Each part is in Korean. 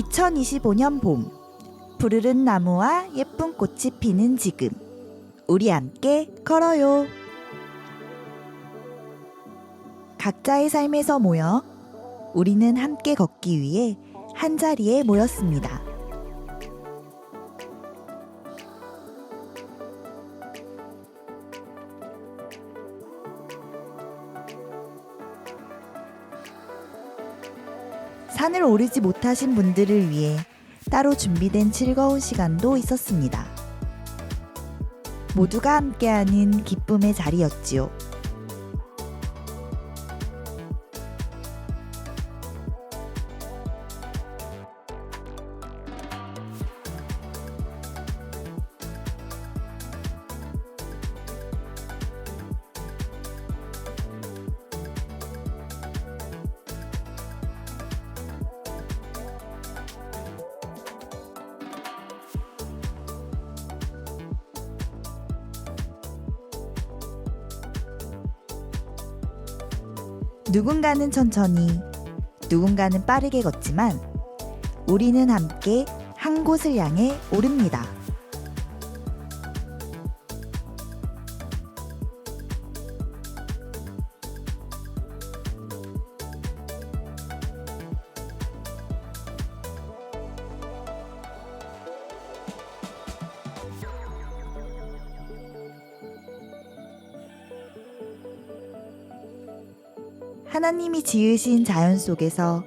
2025년 봄 푸르른 나무와 예쁜 꽃이 피는 지금 우리 함께 걸어요. 각자의 삶에서 모여 우리는 함께 걷기 위해 한 자리에 모였습니다. 산을 오르지 못하신 분들을 위해 따로 준비된 즐거운 시간도 있었습니다. 모두가 함께하는 기쁨의 자리였지요. 누군가는 천천히, 누군가는 빠르게 걷지만 우리는 함께 한 곳을 향해 오릅니다. 하나님이 지으신 자연 속에서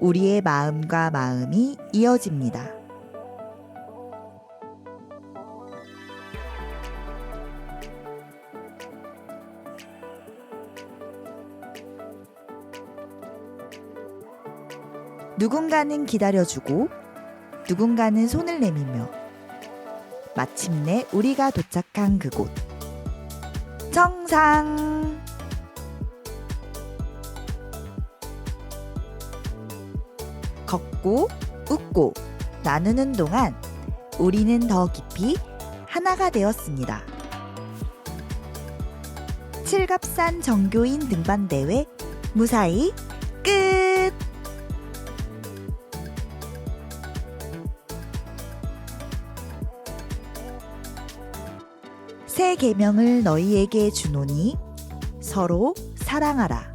우리의 마음과 마음이 이어집니다. 누군가는 기다려주고 누군가는 손을 내밀며 마침내 우리가 도착한 그곳. 정상! 걷고 웃고 나누는 동안 우리는 더 깊이 하나가 되었습니다. 칠갑산 정교인 등반대회 무사히 끝! 새 계명을 너희에게 주노니 서로 사랑하라.